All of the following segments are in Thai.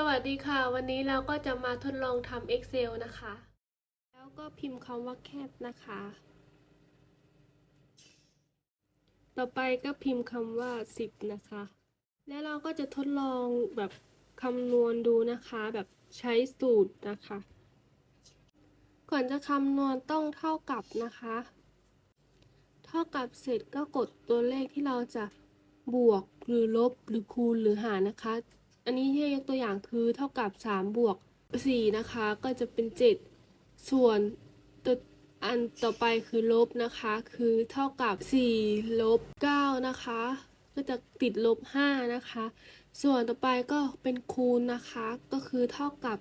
สวัสดีค่ะ วันนี้เราก็จะมาทดลองทำ Excel นะคะ แล้วก็พิมพ์คำว่าแคบนะคะ ต่อไปก็พิมพ์คำว่า 10 นะคะ แล้วเราก็จะทดลองแบบคำนวณดูนะคะ แบบใช้สูตรนะคะ ก่อนจะคำนวณต้องเท่ากับนะคะ เท่ากับเสร็จก็กดตัวเลขที่เราจะบวกหรือลบหรือคูณหรือหารนะคะ อันนี้ที่ยกตัวอย่างคือเท่ากับ 3 บวก 4 นะคะ ก็จะเป็น 7 ส่วนตัวอันต่อไปคือลบนะคะ คือเท่ากับ 4 ลบ 9 นะคะ ก็จะติดลบ 5 นะคะ ส่วนต่อไปก็เป็นคูณนะคะ ก็คือเท่ากับ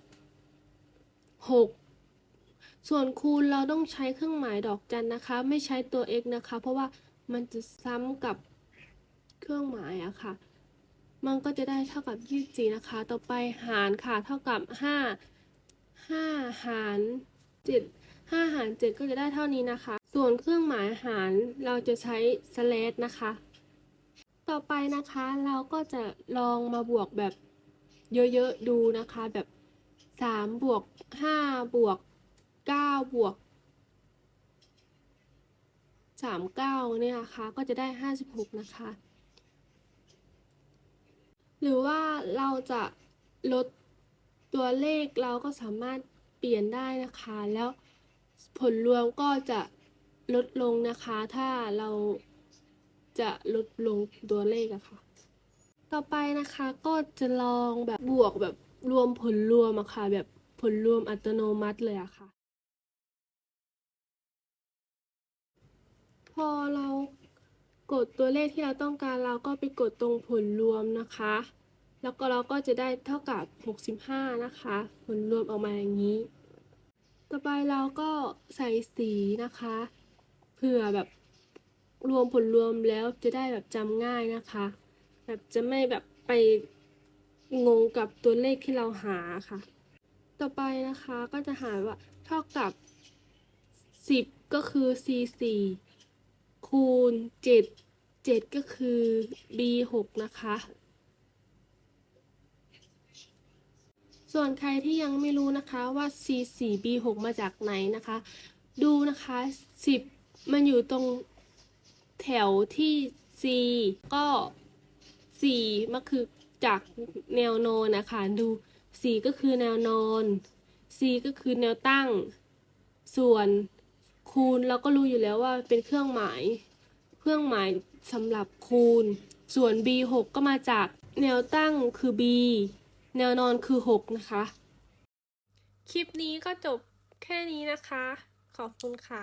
6 ส่วนคูณเราต้องใช้เครื่องหมายดอกจันนะคะ ไม่ใช้ตัว x นะคะ เพราะว่ามันจะซ้ำกับเครื่องหมายอะค่ะ มันก็จะได้เท่ากับ 24 นะคะ ต่อไปหารค่ะเท่ากับ 5 5 หาร 7 5 หาร 7 ก็จะได้เท่านี้นะคะ ส่วนเครื่องหมายหารเราจะใช้ slash นะคะ ต่อไปนะคะเราก็จะลองมาบวกแบบเยอะๆดูนะคะแบบ 3 บวก 5 บวก 9 บวก 39 เนี่ยนะคะ ก็จะได้ 56 นะคะ หรือว่าเราจะลดตัวเลขเราก็สามารถเปลี่ยนได้นะคะ แล้วผลรวมก็จะลดลงนะคะ ถ้าเราจะลดลงตัวเลขอะค่ะ ต่อไปนะคะก็จะลองแบบบวกแบบรวมผลรวมอะค่ะ แบบผลรวมอัตโนมัติเลยอะค่ะ พอเรา กดตัวเลขที่เราต้องการเราก็ไปกดตรงผลรวมนะคะ แล้วก็เราก็จะได้เท่ากับ 65 นะคะ ผลรวมออกมาอย่างนี้ ต่อไปเราก็ใส่สีนะคะ เผื่อแบบรวมผลรวมแล้วจะได้แบบจำง่ายนะคะ แบบจะไม่แบบไปงงกับตัวเลขที่เราหาค่ะ ต่อไปนะคะก็จะหาว่าเท่ากับ 10 ก็คือ c 4 คูณ7 7ก็คือ b 6นะคะ ส่วนใครที่ยังไม่รู้นะคะว่า c 4 b 6มาจากไหนนะคะ ดูนะคะ10มันอยู่ตรงแถวที่ c ก็4มันคือจากแนวนอนนะคะ ดู4ก็คือแนวนอน c ก็คือแนวตั้ง ส่วนคูณเราก็รู้อยู่แล้วว่าเป็นเครื่องหมาย เครื่องหมายสำหรับคูณ ส่วน b 6 ก็มาจากแนวตั้งคือ b แนวนอนคือ 6 นะคะ คลิปนี้ก็จบแค่นี้นะคะ ขอบคุณค่ะ